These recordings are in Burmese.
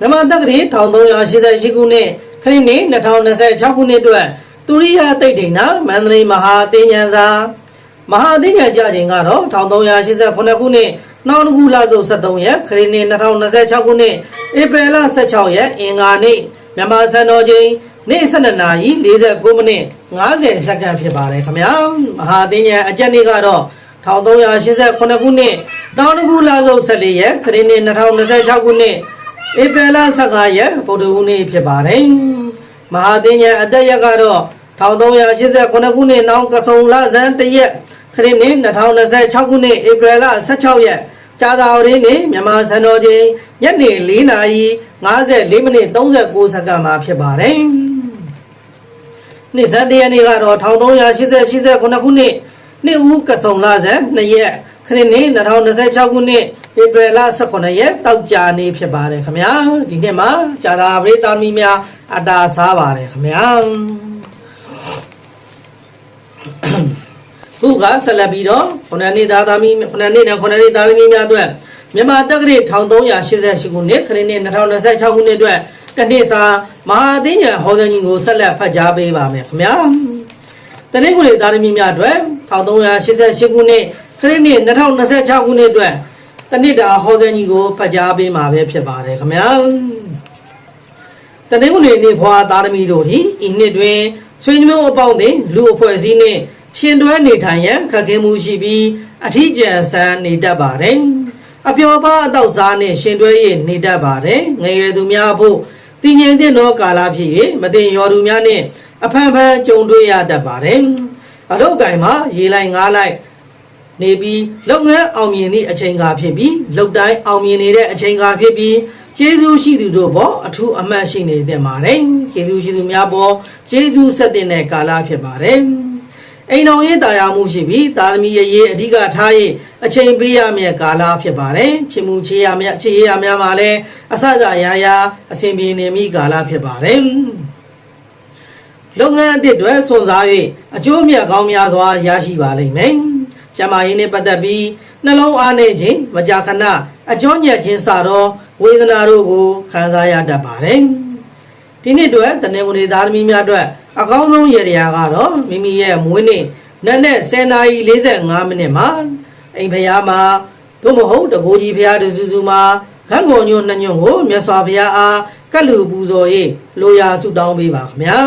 မြန်မာတက္ကသိုလ်1388ခုနှစ်ခရစ်နှစ်2026ခုနှစ်အတွက်တူရိယတိတ်ဒိဏမန္တလေးမဟာအသိဉာဏ်စာမဟာအသိဉာဏ်ကြချိန်ကတော့1388ခုနှစ်နောက်တစ်ခုလဆို73ရက်ခရစ်နှစ်2026ခုနှစ်ဧပြီလ16ရက်အင်္ဂါနေ့မြန်မာစံတော်ချိန်နေ့12နာရီ49မိနစ်50စက္ကန့်ဖြစ်ပါတယ်ခင်ဗျာမဟာအသိဉာဏ်အကြက်နေ့ကတော့1388ခုနှစ်နောက်တစ်ခုလဆို14ရက်ခရစ်နှစ်2026ခုနှစ် ဧပြီလ15ရက်ဗုဒ္ဓဟူးနေ့ဖြစ်ပါတယ်မဟာအသိဉာဏ်အသက်ရက်ကတော့1388ခုနှစ်နောက်ကဆုံလဇန်တရက်ခရစ်နှစ်2026ခုနှစ်ဧပြီလ16ရက်ကြာသာဝရင်းနေ့မြန်မာစံတော်ချိန်ညနေ4နာရီ54မိနစ်39စက္ကန့်မှာဖြစ်ပါတယ်နေ့စံတရက်နေ့ကတော့1388ခုနှစ်နှစ်ဦးကဆုံလဇန်2ရက်ခရစ်နှစ်2026ခုနှစ် ဧပြီလ18ရက်တောက်ကြနေ့ဖြစ်ပါတယ်ခင်ဗျာဒီနေ့မှာကြာသာပရိသတ်မီများအတာစားပါတယ်ခင်ဗျာခုကဆက်လက်ပြီးတော့ခုနှစ်နှစ်သားသမီးခုနှစ်နှစ်နဲ့ခုနှစ်နှစ်သားသမီးများအတွက်မြန်မာတက္ကရာ1388ခုနှစ်ခရစ်နှစ်2026ခုနှစ်အတွက်တနေ့စာမဟာအသိဉာဏ်ဟောခြင်းကြီးကိုဆက်လက်ဖတ်ကြားပေးပါမယ်ခင်ဗျာတနေ့ကိုလေသားသမီးများအတွက်1388ခုနှစ်ခရစ်နှစ်2026ခုနှစ်အတွက် တနေ့တာဟောခြင်းကြီးကိုဖတ်ကြားပေးမှာပဲဖြစ်ပါတယ်ခင်ဗျာတနင်္ဂနွေနေ့ဘွာသားသမီးတို့သည်ဤနှစ်တွင်ဆွေမျိုးအပေါင်းတင်လူအဖွဲ့အစည်းနှင့်ရှင်တွဲနေထိုင်ရန်ခက်ခဲမှုရှိပြီးအထီးကျန်ဆန်းနေတတ်ပါတယ်။အပျော်ပါအတောက်စားနှင့်ရှင်တွဲ၍နေတတ်ပါတယ်။ငယ်ရွယ်သူများအဖို့တည်ငြိမ်တဲ့သောကာလဖြစ်၍မတင်ရော်သူများနှင့်အဖန်ဖန်ကြုံတွေ့ရတတ်ပါတယ်။အလုတ်ကင်မှာရေလိုက်ငားလိုက် နေပြီးလုပ်ငန်းအောင်မြင်သည့်အချိန်ကာဖြစ်ပြီးလုပ်တိုင်းအောင်မြင်နေတဲ့အချိန်ကာဖြစ်ပြီးကျေးဇူးရှိသူတို့ပေါ်အထူးအမှတ်ရှိနေသင့်ပါတယ်ကျေးဇူးရှိသူများပေါ်ကျေးဇူးဆက်တင်တဲ့ကာလဖြစ်ပါတယ်အိမ်တော်ရေးတာယာမှုရှိပြီးသာသမီရဲ့ရေးအဓိကထား၍အချိန်ပေးရမယ့်ကာလဖြစ်ပါတယ်ချစ်မှုချေရမယ့်ချေရများမှာလည်းအဆအရာရာအစဉ်ပြေနေမိကာလဖြစ်ပါတယ်လုပ်ငန်းအသစ်တွေစွန့်စား၍အကျိုးမြတ်ကောင်းများစွာရရှိပါလိမ့်မယ်။ ကျမရင်းနဲ့ပတ်သက်ပြီးနှလုံးအားနေခြင်းမကြာခဏအကျိုးညက်ခြင်းစတော့ဝေဒနာတို့ကိုခံစားရတတ်ပါတယ်။ဒီနေ့အတွက်တနင်္ဂနွေသားသမီးများအတွက်အကောင်းဆုံးရည်ရကတော့မိမိရဲ့မွေးနေ့နက်နဲ့10နာရီ45မိနစ်မှာအိမ်ဖျားမှာတို့မဟုတ်တကိုကြီးဖျားတစုစုမှာခန့်ကုန်ညွန့်နှစ်ညွန့်ကိုမြတ်စွာဘုရားအားကတ်လူပူဇော်၍လိုရာဆုတောင်းပေးပါခင်ဗျာ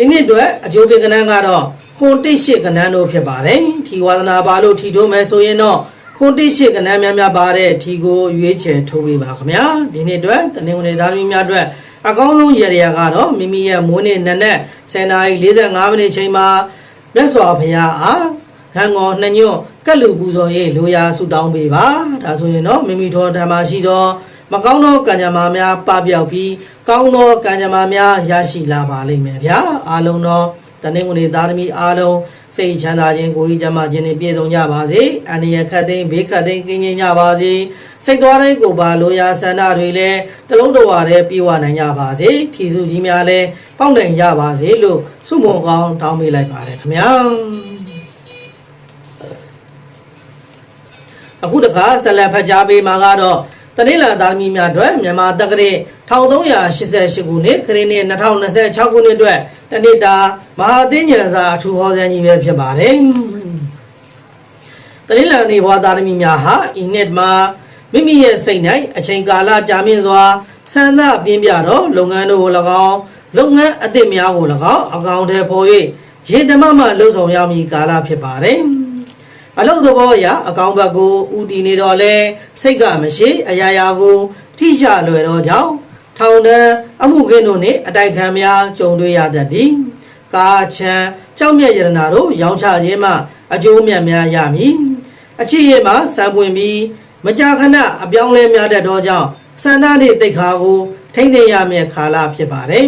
ဒီနေ့အတွက်အကျိုးပေးကဏ္ဍကတော့ခွန်တိတ်ရှိကဏ္ဍတို့ဖြစ်ပါတယ်ထီဝါဒနာပါလို့ထီထိုးမယ်ဆိုရင်တော့ခွန်တိတ်ရှိကဏ္ဍများများပါတဲ့ထီကိုရွေးချယ်ထိုးပေးပါခင်ဗျာဒီနေ့အတွက်တနင်္ဂနွေသားသမီးများအတွက်အကောင်းဆုံးရည်ရကတော့မိမိရဲ့မွေးနေ့နက်နက်10နာရီ45မိနစ်ချိန်မှာမြတ်စွာဘုရားအားခံတော်နှစ်ညွတ်ကတ်လူပူဇော်ရေးလိုရာဆုတောင်းပေးပါဒါဆိုရင်တော့မိမိတော်ဓမ္မရှိတော့ မကောင်းသောကံကြမ္မာများပပျောက်ပြီးကောင်းသောကံကြမ္မာများရရှိလာပါလိမ့်မယ်ဗျာအားလုံးတော့တနင်္ဂနွေသားသမီးအားလုံးစိတ်ချမ်းသာခြင်းကိုယ်ကြီးကျမ်းမာခြင်းနဲ့ပြည့်စုံကြပါစေအန္တရာယ်ခတ်သိမ်းဘေးခတ်သိမ်းကင်းကျင်းကြပါစေစိတ်သွားတိုင်းကိုယ်ပါလိုရာဆန္ဒတွေလည်းတလုံးတော်ဝါတဲ့ပြေဝနိုင်ကြပါစေထီစုကြီးများလည်းပေါက်နိုင်ကြပါစေလို့ဆုမွန်ကောင်းတောင်းပေးလိုက်ပါတယ်ခင်ဗျာအခုတခါဆက်လက်ဖတ်ကြားပေးမှာကတော့ တနင်္လာသားသမီးများအတွက်မြန်မာတက္ကရာ1388ခုနှစ်ခရစ်နှစ်2026ခုနှစ်အတွက်တနေ့တာမဟာသိဉာဏ်စာအထူးဟောစံကြီးပဲဖြစ်ပါတယ်။တနင်္လာနေ့ဘဝသားသမီးများဟာဤနှစ်မှာမိမိရဲ့စိတ်၌အချိန်ကာလကြာမြင့်စွာဆန္ဒပြင်းပြတော့လုပ်ငန်းတို့ကို၎င်းလုပ်ငန်းအသစ်များကို၎င်းအကောင့်ထဲပေါ်၍ရေဓမ္မမှလှုပ်ဆောင်ရမည်ကာလဖြစ်ပါတယ်။ အလုတ်သဘောအရအကောင့်ဘက်ကိုဥတည်နေတော့လဲစိတ်ကမရှိအရာရာကိုထိရှလွယ်တော့ကြောင်းထောင်တန်းအမှုခင်းတို့နှင့်အတိုက်ခံများကြုံတွေ့ရတတ်သည်ကာချံကြောက်မြတ်ယရနာတို့ရောင်းချခြင်းမှအကျိုးမြတ်များရမည်အချစ်ရမှစံပွင့်ပြီးမကြာခဏအပြောင်းလဲများတတ်သောကြောင့်စန္ဒနှင့်တိတ်ခါကိုထိမ့်သိမ်းရမည့်ခါလာဖြစ်ပါတယ်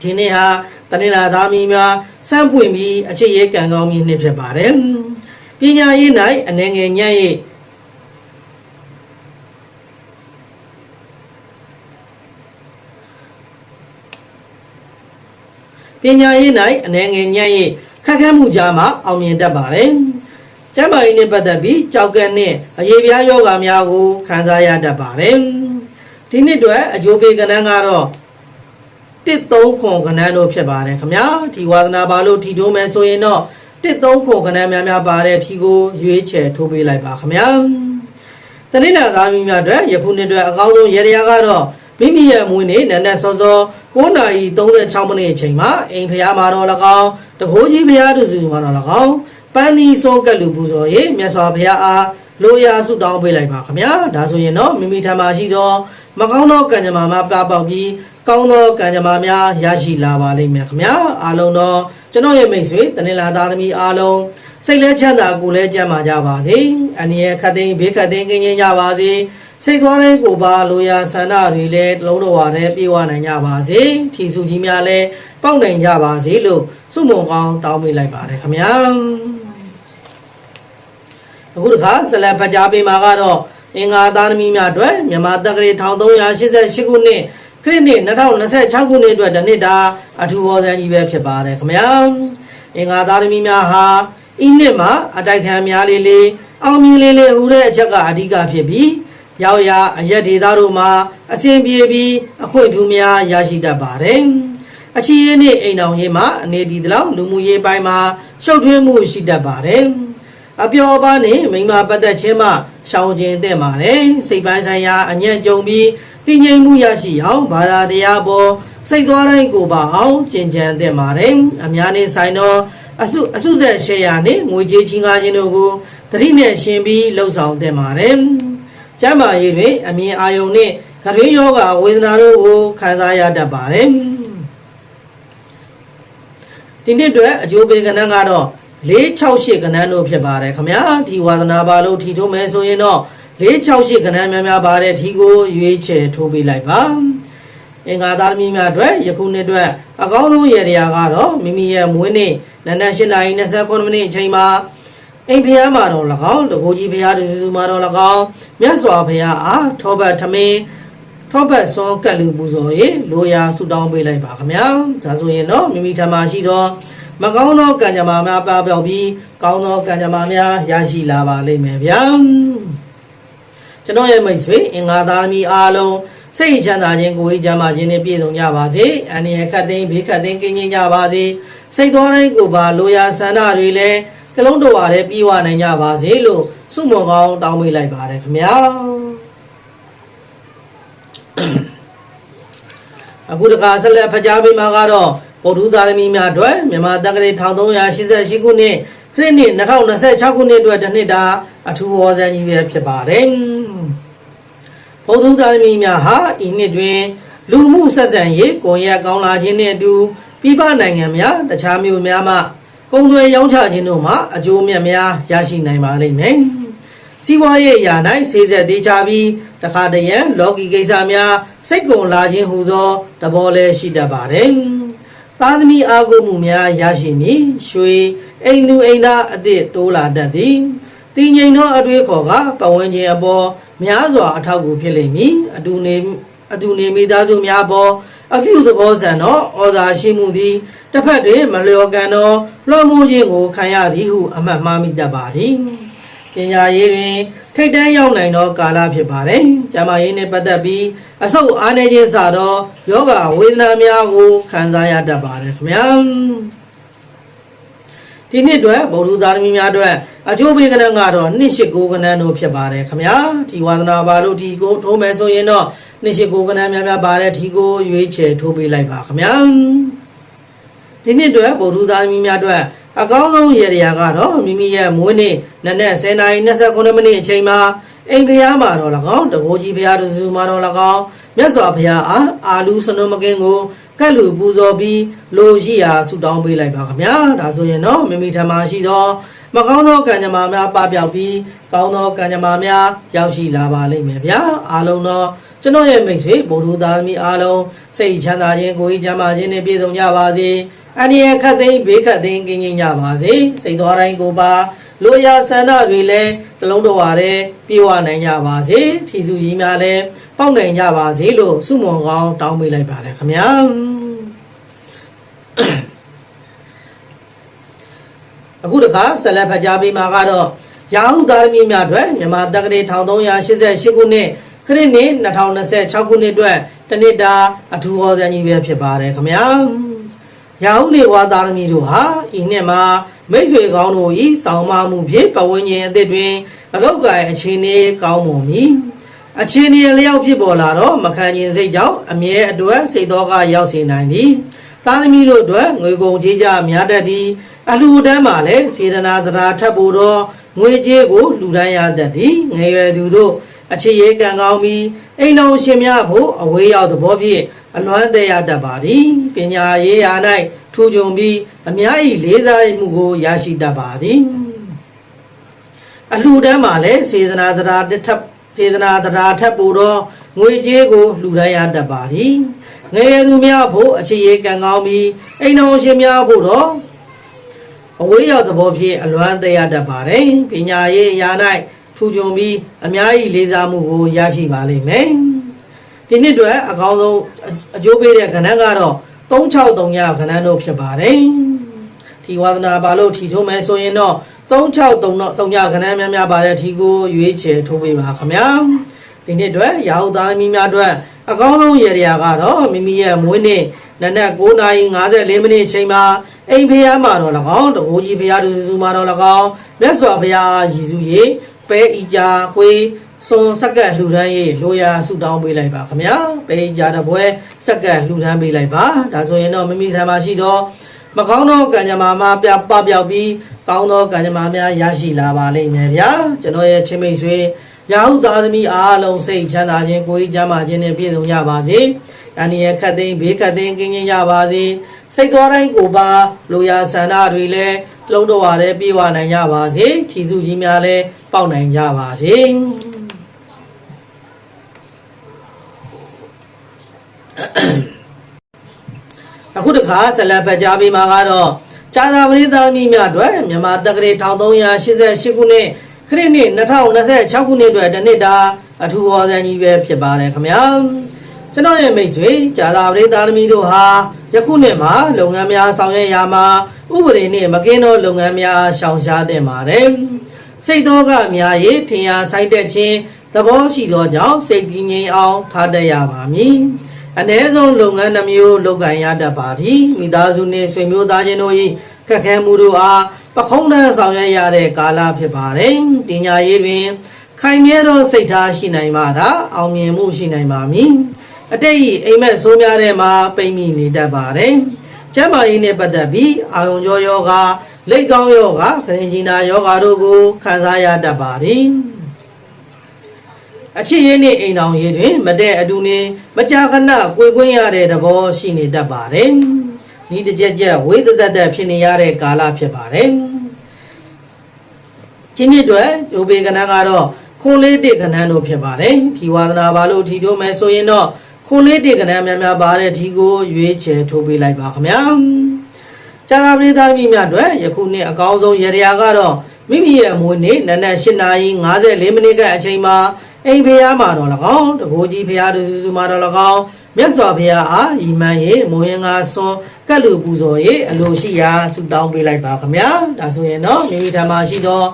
ဒီနေ့ဟာတနင်္လာသားမီများစံပွင့်ပြီးအချစ်ရဲကံကောင်းမည်နှစ်ဖြစ်ပါတယ်ပညာရေး၌အနေငယ်ညံ့၍ပညာရေး၌အနေငယ်ညံ့၍ခက်ခဲမှုကြားမှာအောင်မြင်တတ်ပါတယ်။ကျကျန်းမာရေးနဲ့ပတ်သက်ပြီးကြောက်ကက်နဲ့အရေးပြားယောဂများကိုခံစားရတတ်ပါတယ်ဒီနှစ်အတွက်အကျိုးပေးကဏ္ဍကတော့ 1-3ခွန်ကဏ္ဍတို့ဖြစ်ပါတယ်ခင်ဗျာဒီဝါသနာပါလို့ထီထိုးမယ်ဆိုရင်တော့1-3ခွန်ကဏ္ဍများများပါတဲ့ထီကိုရွေးချယ်ထိုးပေးလိုက်ပါခင်ဗျာတနင်္လာသားမိများအတွက်ယခုနှစ်အတွက်အကောင်းဆုံးရေရာကတော့မိမိရဲ့မွေးနေ့နန်းနက်စောစော9:36မိနစ်အချိန်မှာအိမ်ဖျားမှာတော့၎င်းတကိုးကြီးဖျားသူစုမှာတော့၎င်းပန်းဒီဆုံးကက်လူပူဇော်ရေးမြတ်စွာဘုရားအားလိုရာဆုတောင်းပေးလိုက်ပါခင်ဗျာဒါဆိုရင်တော့မိမိထံမှာရှိသောမကောင်းသောကံကြမ္မာများပြပေါက်ပြီး ကောင်းသောကံကြမ္မာများရရှိလာပါလိမ့်မယ်ခင်ဗျာအားလုံးတော့ကျွန်တော်ရဲ့မိတ်ဆွေတနင်္လာသားသမီးအားလုံးစိတ်လဲချမ်းသာကိုယ်လဲကြမ်းမာကြပါစေအနည်းခတ်သိမ်းဘေးခတ်သိမ်းကင်းကျင်းကြပါစေစိတ်သွားတဲ့ကိုပါလိုရာဆန္ဒတွေလည်းတလုံးတော်ဝါနဲ့ပြေဝနိုင်ကြပါစေထီစုကြီးများလည်းပေါက်နိုင်ကြပါစေလို့ဆုမွန်ကောင်းတောင်းပေးလိုက်ပါတယ်ခင်ဗျာအခုတခါဆက်လက်ဖတ်ကြားပေးမှာကတော့အင်္ဂါသားသမီးများအတွက်မြန်မာတက္ကရာ1388ခုနှစ် ခရစ်နှစ်2026ခုနှစ်အတွက်တနှစ်တာအထူးဝေါ်စံကြီးပဲဖြစ်ပါတယ်ခင်ဗျာအင်္ဂါသားသမီးများဟာဤနှစ်မှာအတိုက်ခံများလေးလေးအောင်မြင်လေးလေးဟူတဲ့အချက်ကအဓိကဖြစ်ပြီးရောက်ရအရက်ဒေသတို့မှာအစဉ်ပြေပြီးအခွင့်အထူးများရရှိတတ်ပါတယ်အချီးရင်းနဲ့အိမ်တော်ရေးမှာအနေဒီတလောက်လူမှုရေးပိုင်းမှာရှုပ်ထွေးမှုရှိတတ်ပါတယ်အပျော်ပါးနဲ့မိမပတ်သက်ခြင်းမှရှောင်ကျင်တဲ့ပါတယ်စိတ်ပိုင်းဆိုင်ရာအညံ့ကြုံပြီး တည်ငြိမ်မှုရရှိအောင်ဘာသာတရားပေါ်စိတ်သွားတိုင်းကိုပါအောင်ကျင့်ကြံတဲ့ပါတယ်အများနဲ့ဆိုင်တော့အစုအစုဆက်ရှယ်ယာနဲ့ငွေကြေးချင်းကားခြင်းတို့ကိုတတိနဲ့ရှင်ပြီးလှုပ်ဆောင်တဲ့ပါတယ်ကျမ်းမာရေးတွင်အမြင်အာယုံနဲ့ကတွင်းယောဂဝေဒနာတို့ကိုခံစားရတတ်ပါတယ်ဒီနှစ်အတွက်အကျိုးပေးကဏ္ဍကတော့668ကဏ္ဍတို့ဖြစ်ပါတယ်ခမညာဒီဝါသနာပါလို့ထီထိုးမယ်ဆိုရင်တော့ 668ကဏ္ဍများများပါတဲ့ထီကိုရွေးချယ်ထိုးပေးလိုက်ပါအင်္ဂါသားသမီးများအတွက်ယခုနှစ်အတွက်အကောင်းဆုံးရည်ရကတော့မိမိရဲ့မွေးနေ့နနက်၈နာရီ29မိနစ်အချိန်မှာအိမ်ဖျားမှာတော့၎င်းတကူကြီးဖျားတစုမှာတော့၎င်းမြတ်စွာဘုရားအားထောပတ်ထမင်းထောပတ်စွန်ကတ်လူပူဇော်ရေလိုရာဆုတောင်းပေးလိုက်ပါခင်ဗျာဒါဆိုရင်တော့မိမိထမှာရှိတော့မကောင်းသောကံကြမ္မာများပါပြောက်ပြီးကောင်းသောကံကြမ္မာများရရှိလာပါလိမ့်မယ်ဗျာ ကျွန်တော်ရဲ့မိတ်ဆွေအင်္ဂါသားသမီးအားလုံးစိတ်ချမ်းသာခြင်းကိုယ်ကြမ်းမာခြင်းနဲ့ပြည့်စုံကြပါစေအန္တရာယ်ခတ်သိမ်းဘေးခတ်သိမ်းကင်းကျင်းကြပါစေစိတ်တော်တိုင်းကိုပါလိုရာဆန္ဒတွေလည်းကလုံးတော်ပါလည်းပြီးဝနိုင်ကြပါစေလို့ဆုမွန်ကောင်းတောင်းပေးလိုက်ပါတယ်ခင်ဗျာအခုတခါဆက်လက်ဖကြားပေးမှာကတော့ဗုဒ္ဓသာသမီများအတွက်မြန်မာတက္ကရာ1388ခုနှစ်ခရစ်နှစ်2026ခုနှစ်အတွက်တစ်နှစ်တာအထူးဝေါ်စံကြီးပဲဖြစ်ပါတယ် ဗုဒ္ဓသာသမီများဟာဤနှစ်တွင်လူမှုဆက်ဆံရေးကွန်ရက်ကောင်းလာခြင်းနှင့်အတူပြည်ပနိုင်ငံများတခြားမြို့များမှကုန်သွယ်ရောင်းချခြင်းတို့မှာအကျိုးမြတ်များရရှိနိုင်ပါလိမ့်မယ်။စီးပွားရေးရာ၌စေဆက်သေးချပြီးတခါတရံလော်ကီကိစ္စများစိတ်ကုန်လာခြင်းဟူသောသဘောလည်းရှိတတ်ပါတယ်။သားသမီးအားကိုးမှုများရရှိမည်။ရွှေအိမ်သူအိမ်သားအသည့်တိုးလာတတ်သည်။တည်ငြိမ်သောအတွေ့ခေါ်ကပဝန်းကျင်အပေါ် များစွာအထောက်အကူဖြစ်လိမ့်မည်။အတူနေအတူနေမိသားစုများပေါ်အပြုသဘောဆန်သောဩဇာရှိမှုသည်တစ်ဖက်တွင်မလျော်ကန်သောလွှမ်းမိုးခြင်းကိုခံရသည်ဟုအမှတ်မှားမိတတ်ပါသည်ပညာရေးတွင်ထိတ်တန်းရောက်နိုင်သောကာလဖြစ်ပါတယ်။ကျန်းမာရေးနှင့်ပတ်သက်ပြီးအဆုတ်အားနည်းခြင်းစသောယောဂဝေဒနာများကိုခံစားရတတ်ပါတယ်ခင်ဗျာ။ ဒီနှစ်အတွက်ဗုဒ္ဓသာသမီများအတွက်အကျိုးပေးကဏ္ဍကတော့နှစ်ရှိကိုကဏ္ဍတို့ဖြစ်ပါတယ်ခင်ဗျာ။ဒီဝါသနာပါလို့ဒီကိုထိုးမယ်ဆိုရင်တော့နှစ်ရှိကိုကဏ္ဍများများပါတဲ့ဒီကိုရွေးချယ်ထိုးပေးလိုက်ပါခင်ဗျာ။ဒီနှစ်အတွက်ဗုဒ္ဓသာသမီများအတွက်အကောင်းဆုံးရည်ရည်ကတော့မိမိရဲ့မွေးနေ့နနက်10:29မိနစ်အချိန်မှာအိမ်ဖျားမှာတော့၎င်းတကိုးကြီးဖျားတစုမှာတော့၎င်းမြတ်စွာဘုရားအားအာလူစနုမကင်းကို ကတ်လူပူဇော်ပြီးလိုရှိရာဆုတောင်းပေးလိုက်ပါခင်ဗျာဒါဆိုရင်တော့မိမိထမှာရှိသောမကောင်းသောကံကြမ္မာများပပျောက်ပြီးကောင်းသောကံကြမ္မာများရောက်ရှိလာပါလိမ့်မယ်ဗျာအားလုံးတော့ကျွန်တော်ရဲ့မိတ်ဆွေဗုဒ္ဓသားသမီးအားလုံးစိတ်ချမ်းသာခြင်းကိုယ်ချမ်းသာခြင်းနဲ့ပြည့်စုံကြပါစေအန္တရာယ်ခတ်သိမ်းဘေးခတ်သိမ်းကင်းကင်းကြပါစေစိတ်တော်တိုင်းကိုပါ လိုရာဆန္ဒတွေလည်းတလုံးတော်ပါတဲ့ပြေဝနိုင်ကြပါစေထီစုကြီးများလည်းပေါက်နိုင်ကြပါစေလို့ဆုမွန်ကောင်းတောင်းပေးလိုက်ပါတယ်ခင်ဗျာအခုတခါဆက်လက်ဖတ်ကြားပေးမှာကတော့ရာဟုသားသမီးများအတွက်မြန်မာတက္ကသိုလ်1388ခုနှစ်ခရစ်နှစ်2026ခုနှစ်အတွက်တနစ်တာအထူးဟောစံကြီးပဲဖြစ်ပါတယ်ခင်ဗျာရာဟုနေဝါသားသမီးတို့ဟာဤနှစ်မှာ မိတ်ဆွေကောင်းတို့ဤဆောင်းမမှုဖြင့်ပဝန်းကျင်အသစ်တွင်အလောက်ကိုင်အခြေအနေကောင်းမွန်မည်အခြေအနေလျောက်ဖြစ်ပေါ်လာတော့မခံကျင်စိတ်ကြောင့်အမြဲအတွက်စိတ်တော်ကရောက်စေနိုင်သည်သားသမီးတို့အတွက်ငွေကုန်ကြေးကြများတတ်သည်အလှူဒန်းမှာလည်းစေတနာတရားထပ်ဖို့တော့ငွေကြေးကိုလူဒန်းရတတ်သည်ငယ်ရွယ်သူတို့အခြေရေးကံကောင်းပြီးအိမ်တော်ရှင်များဖို့အဝေးရောက်သဘောဖြင့်အလွမ်းတရတတ်ပါသည်ပညာရေးရာ၌ ထူးချွန်ပြီးအများ၏လေးစားမှုကိုရရှိတတ်ပါသည်အလှူဒန်းမှာလည်းစေတနာတရားထပ်စေတနာတရားထပ်ဖို့တော့ငွေကြေးကိုလူဒန်းရတတ်ပါသည်ငယ်ရွယ်သူများဖို့အခြေရေးကံကောင်းပြီးအိမ်တော်ရှင်များဖို့တော့အဝေးရောက်သဘောဖြင့်အလွမ်းသက်ရတတ်ပါတယ်။ပညာရေးအရာ၌ထူးချွန်ပြီးအများကြီးလေးစားမှုကိုရရှိပါလိမ့်မယ်။ဒီနှစ်အတွက်အကောင်းဆုံးအကျိုးပေးတဲ့ကဏ္ဍကတော့ 363ညကဏ္ဍတို့ဖြစ်ပါတယ်။ဒီဝါသနာပါလို့ထီထိုးမယ်ဆိုရင်တော့363ညကဏ္ဍများများပါတဲ့ထီကိုရွေးချယ်ထိုးပေးပါခင်ဗျာ။ဒီနှစ်အတွက်ရာဟုသားသမီးများအတွက်အကောင်းဆုံးရေရာကတော့မိမိရဲ့မွေးနေ့နနက်9:54မိနစ်အချိန်မှာအိမ်ဖျားမှာတော့၎င်းတကိုးကြီးဖျားသူစုမှာတော့၎င်းမြတ်စွာဘုရားရည်စုရေပဲဤကြာကွေး စွန်စက္ကန့်လှူဒန်းရေးလိုရာဆုတောင်းပေးလိုက်ပါခင်ဗျာပဲဤကြာတပွဲစက္ကန့်လှူဒန်းပေးလိုက်ပါဒါဆိုရင်တော့မိမိထံမှာရှိတော့မကောင်းသောကံကြမ္မာမှာပြပပြောက်ပြီးကောင်းသောကံကြမ္မာများရရှိလာပါလိမ့်မယ်ဗျာကျွန်တော်ရဲ့ချင်းမိတ်ဆွေရာဟုသားသမီးအားလုံးစိတ်ချမ်းသာခြင်းကိုယ်ကြီးကျမ်းမာခြင်းနဲ့ပြည့်စုံကြပါစေ။အန္တရာယ်ခတ်သိမ်းဘေးခတ်သိမ်းကင်းကျင်းကြပါစေ။စိတ်တော်တိုင်းကိုပါလိုရာဆန္ဒတွေလည်းလုံးတော်ရတဲ့ပြေဝနိုင်ကြပါစေ။ခီစုကြီးများလည်းပေါက်နိုင်ကြပါစေ။ အခုတခါဆက်လက်ပတ်ကြားပေးမှာကတော့ဇာတာပရိသတ်မိများအတွက်မြန်မာတက္ကရာ1388ခုနှစ်ခရစ်နှစ်2026ခုနှစ်အတွက်တနှစ်တာအထူးဟောစံကြီးပဲဖြစ်ပါတယ်ခင်ဗျာကျွန်တော်ရဲ့မိတ်ဆွေဇာတာပရိသတ်သမီးတို့ဟာယခုနှစ်မှာလုပ်ငန်းများဆောင်ရွက်ရာမှာဥပဒေနဲ့မကင်းသောလုပ်ငန်းများရှောင်ရှားသင့်ပါတယ်စိတ်တော်ကများရေးထင်ရှားဆိုင်တဲ့ခြင်းသဘောရှိသောကြောင့်စိတ်တည်ငြိမ်အောင်ထားတတ်ရပါမည် အ ਨੇ ဆုံးလုပ်ငန်းနှမျိုးလုပ်ကိုင်ရတတ်ပါသည်မိသားစုနှင့်ဆွေမျိုးသားချင်းတို့၏ခက်ခဲမှုတို့အားပခုံးတန်းဆောင်ရွက်ရတဲ့ကာလဖြစ်ပါတယ်။တင်ညာရေးတွင် ခိုင်မြဲသောစိတ်ထားရှိနိုင်မှသာအောင်မြင်မှုရှိနိုင်ပါမည်။အတိတ်အိမ်မက်ဆိုးများတဲ့မှာပိတ်မိနေတတ်ပါတယ်။ကျန်းမာရေးနဲ့ပတ်သက်ပြီးအာယုံကြောယောဂလက်ကောင်းယောဂခရင်ကြီးနာယောဂတို့ကိုခံစားရတတ်ပါသည်။ အချစ်ရင်းနဲ့အိမ်တော်ရေးတွင်မတဲ့အတူနေမကြာခဏကိုယ်ကွင်းရတဲ့သဘောရှိနေတတ်ပါတယ်။ဒီတစ်ကြက်ကြက်ဝိသသက်သက်ဖြစ်နေရတဲ့ကာလဖြစ်ပါတယ်။ဒီနှစ်အတွက်ဂျိုဘေကနန်းကတော့ခွန်လေးတစ်ကနန်းတို့ဖြစ်ပါတယ်။ဒီဝါသနာပါလို့ထီထိုးမယ်ဆိုရင်တော့ခွန်လေးတစ်ကနန်းများများပါတဲ့ဒီကိုရွေးချယ်ထိုးပေးလိုက်ပါခင်ဗျာ။ကျန်တာပြည်သားမိများအတွက်ယခုနှစ်အကောင်းဆုံးရရကတော့မိမိရဲ့အမွေနေ့နနက်၈နာရီ54မိနစ်ကအချိန်မှာ အိမ်ဖျားမှာတော့၎င်းတကိုကြီးဖျားသူစုမှာတော့၎င်းမြတ်စွာဘုရားအားဤမှန်ရေးမိုးရင်ငါဆွန်ကတ်လူပူဇော်ရေးအလိုရှိရာဆုတောင်းပေးလိုက်ပါခင်ဗျာဒါဆိုရင်တော့မိမိဓမ္မရှိတော့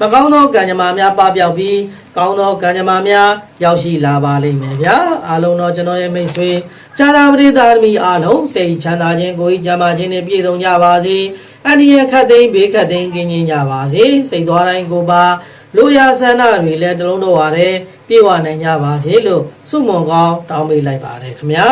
မကောင်းသောကံကြမ္မာများပပျောက်ပြီးကောင်းသောကံကြမ္မာများရောက်ရှိလာပါလိမ့်မယ်ဗျာအားလုံးတော့ကျွန်တော်ရဲ့မိတ်ဆွေဇာတာပရိသတ်သမီးအားလုံးစိတ်ချမ်းသာခြင်းကိုယ်ကြီးကျမ်းမာခြင်းနဲ့ပြည့်စုံကြပါစေအန္တရာယ်ခတ်သိမ်းဘေးခတ်သိမ်းကင်းကျင်ကြပါစေစိတ်သွားတိုင်းကိုပါ လူရဆန္ဒတွေလည်းတလုံးတော့ရတယ်ပြေဝနိုင်ကြပါစေလို့စုမွန်ကောင်းတောင်းပေးလိုက်ပါတယ်ခင်ဗျာ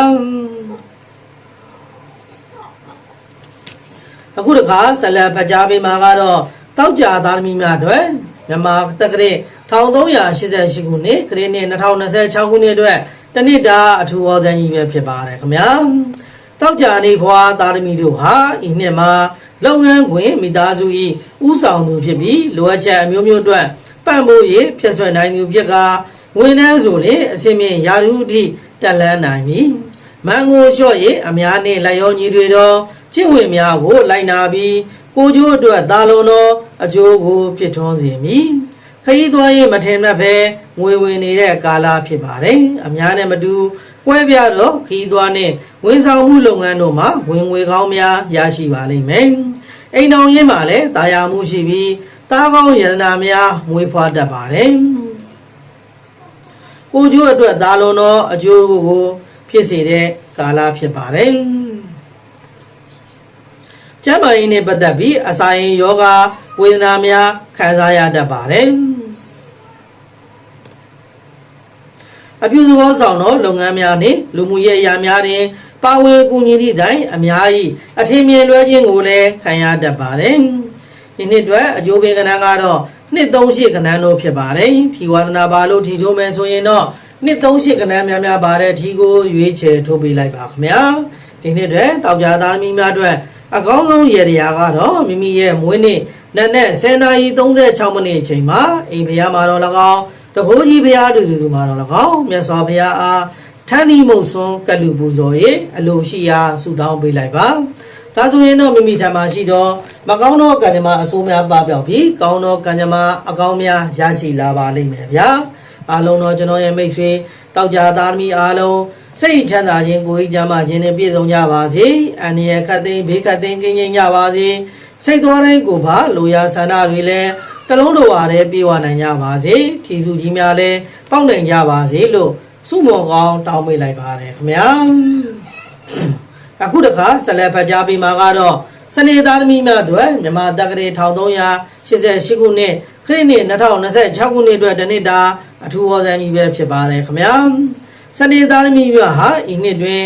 အခုတခါဇလန်ဖကြားပေးမှာကတော့တောက်ကြသားသမီးများအတွက်မြန်မာတက္ကရာ1388ခုနှစ်ခရစ်နှစ်2026ခုနှစ်အတွက်တနစ်တာအထူးဩဇာကြီးပဲဖြစ်ပါတယ်ခင်ဗျာတောက်ကြနေဖွာသားသမီးတို့ဟာဤနှစ်မှာလုပ်ငန်းခွင်မိသားစု၏ဥဆောင်သူဖြစ်ပြီးလိုအပ်ချက်အမျိုးမျိုးအတွက် ပံ့ပိုးရေးဖြည့်ဆွတ်နိုင်သူဖြစ်ကဝန်ထမ်းဆိုရင်အစင်းမြင့်ယာရုအထိတက်လန်းနိုင်ပြီမန်ကိုလျှော့ရေးအများနဲ့လက်ရောညီတွေတော့ကျင့်ဝင်များကိုလိုက်နာပြီးကိုကျိုးအတွက်သာလွန်သောအကျိုးကိုဖြစ်ထွန်းစေမည်ခရီးသွားရေးမထင်မှတ်ပဲငွေဝင်နေတဲ့ကာလဖြစ်ပါတယ်အများနဲ့မတူကွဲပြားတော့ခရီးသွားနဲ့ဝန်ဆောင်မှုလုပ်ငန်းတို့မှာဝင်ငွေကောင်းများရရှိပါလိမ့်မယ်အိမ်တော်ရင်းမှာလည်းတာယာမှုရှိပြီး တားကောင်းယန္နာများမွေးဖွားတတ်ပါတယ်ကိုကျိုးအတွက်ဒါလုံးသောအကျိုးကိုဖြစ်စေတဲ့ကာလဖြစ်ပါတယ်ကျမ်းမာရေးနဲ့ပတ်သက်ပြီးအစာရင်ယောဂဝေဒနာများခံစားရတတ်ပါတယ်အပြုသဘောဆောင်သောလုပ်ငန်းများနှင့်လူမှုရေးအရာများတွင်ပါဝင်ကူညီသည့်တိုင်အများကြီးအထင်မြင်လွဲခြင်းကိုလည်းခံရတတ်ပါတယ် ဒီနှစ်အတွက်အကျိုးပေးကဏ္ဍကတော့နှစ်38ကဏ္ဍတို့ဖြစ်ပါတယ်ထီဝါဒနာပါလို့ထီထိုးမယ်ဆိုရင်တော့နှစ်38ကဏ္ဍများများပါတဲ့ထီကိုရွေးချယ်ထိုးပေးလိုက်ပါခင်ဗျာဒီနှစ်အတွက်တောက်ကြသားသမီးများအတွက်အကောင်းဆုံးရေတရာကတော့မိမိရဲ့မွေးနေ့နက်နက်10နာရီ36မိနစ်အချိန်မှာအိမ်ဖျားမှာတော့၎င်းတခိုးကြီးဖျားတူစုစုမှာတော့၎င်းမြတ်စွာဘုရားအားထန်းဒီမုတ်စွန်းကလူပူဇော်ရေအလိုရှိရာဆုတောင်းပေးလိုက်ပါဒါဆိုရင်တော့မိမိထံမှာရှိတော့ မကောင်းသောကံကြမ္မာအဆိုးများပပျောက်ပြီးကောင်းသောကံကြမ္မာအကောင်းများရရှိလာပါလိမ့်မယ်ဗျာအားလုံးတော့ကျွန်တော်ရဲ့မိတ်ဆွေတောက်ကြသားသမီးအားလုံးစိတ်ချမ်းသာခြင်းကိုယ်ကြီးချမ်းသာခြင်းနဲ့ပြည့်စုံကြပါစေအန္တရာယ်ခတ်သိမ်းဘေးခတ်သိမ်းကင်းကျင်းကြပါစေစိတ်သွားတိုင်းကိုပါလိုရာဆန္ဒတွေလည်းတလုံးတော်ပါတဲ့ပြေဝနိုင်ကြပါစေထီစုကြီးများလည်းပေါက်နိုင်ကြပါစေလို့စုမွန်ကောင်းတောင်းပေးလိုက်ပါတယ်ခင်ဗျာအခုတခါဆက်လက်ဖတ်ကြားပေးမှာကတော့ စနေသားသမီးများအတွက်မြန်မာတက္ကရာ1388ခုနှစ်ခရစ်နှစ်2026ခုနှစ်အတွက်တနှစ်တာအထူးဝါဇန်ကြီးပဲဖြစ်ပါတယ်ခင်ဗျာစနေသားသမီးများဟာဤနှစ်တွင်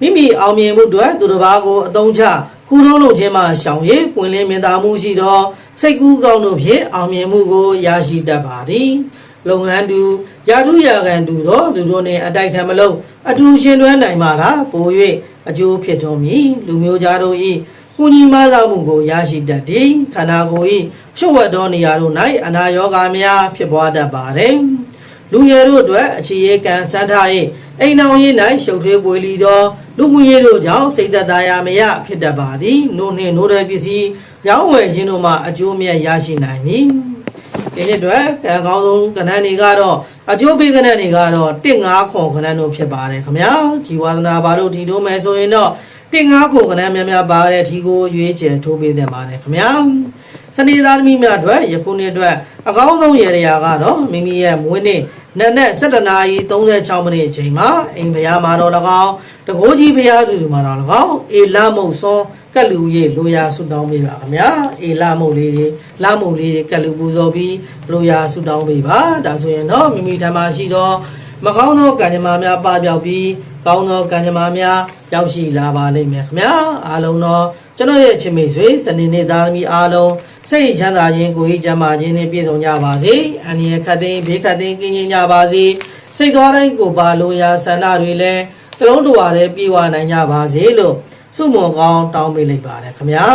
မိမိအောင်မြင်မှုအတွက်သူတစ်ပါးကိုအသုံးချခုလုံးလုံးချင်းမှရှောင်ရည်ပွင့်လင်းမြင်သာမှုရှိသောစိတ်ကူးကောင်းတို့ဖြင့်အောင်မြင်မှုကိုရရှိတတ်ပါသည်လုပ်ငန်းတူယာတုယာကန်တူသောသူတို့နှင့်အတိုက်ခံမလို့အတူရှင်တွဲနိုင်မှာသာပို၍အကျိုးဖြစ်တော်မူလူမျိုးသားတို့၏ ကုညီမသာမှုကိုရရှိတတ်သည်ခန္ဓာကိုယ်၏ချွတ်ဝတ်သောနေရာတို့၌အနာရောဂါများဖြစ်ပွားတတ်ပါသည်လူရည်တို့အတွက်အခြေရကံစမ်းထား၏အိမ်အောင်ရေး၌ရှုပ်ထွေးပွေလီသောလူမှုရေးတို့ကြောင့်စိတ်သက်သာရာမရဖြစ်တတ်ပါသည်နို့နှင့်နို့တဲ့ပစ္စည်းရောင်းဝယ်ခြင်းတို့မှအကျိုးမြတ်ရရှိနိုင်သည်ဒီနေ့အတွက်ကံကောင်းဆုံးကဏ္ဍတွေကတော့အကျိုးပေးကဏ္ဍတွေကတော့1 5ခွန်ကဏ္ဍတို့ဖြစ်ပါတယ်ခင်ဗျာជីဝါဒနာဘာလို့ဒီတို့မယ်ဆိုရင်တော့ 1 5ခွန်ကဏ္ဍများများပါတဲ့ဒီကိုရွေးချယ်ထိုးပေးတဲ့ပါတယ်ခင်ဗျာစနေသားသမီးများအတွက်ယခုနှစ်အတွက်အကောင်းဆုံးရေရာကတော့မိမိရဲ့မွေးနေ့နက်နက်7နာရီ36မိနစ်အချိန်မှာအိမ်ဖျားမှာတော့၎င်းတကိုးကြီးဖျားစုစုမှာတော့၎င်းအေလာမုတ်စွန်းကက်လူရေလိုရာဆုတောင်းပေးပါခင်ဗျာအေလာမုတ်လေးတွေလာမုတ်လေးတွေကက်လူပူဇော်ပြီးလိုရာဆုတောင်းပေးပါဒါဆိုရင်တော့မိမိထံမှာရှိတော့မကောင်းသောကံကြမ္မာများပပျောက်ပြီး ကောင်းသောကံကြမ္မာများရောက်ရှိလာပါလိမ့်မယ်ခင်ဗျာအားလုံးတော့ကျွန်တော်ရဲ့ချစ်မိတ်ဆွေစနေနေ့သားသမီးအားလုံးစိတ်ချမ်းသာခြင်းကိုယ်ကြီးကျန်းမာခြင်းနဲ့ပြည့်စုံကြပါစေအန္တရာယ်ခတ်သိမ်းဘေးခတ်သိမ်းကင်းကျင်းကြပါစေစိတ်သွားတိုင်းကိုပါလိုရာဆန္ဒတွေလည်းတလုံးတဝါလည်းပြေဝနိုင်ကြပါစေလို့ဆုမွန်ကောင်းတောင်းပေးလိုက်ပါတယ်ခင်ဗျာ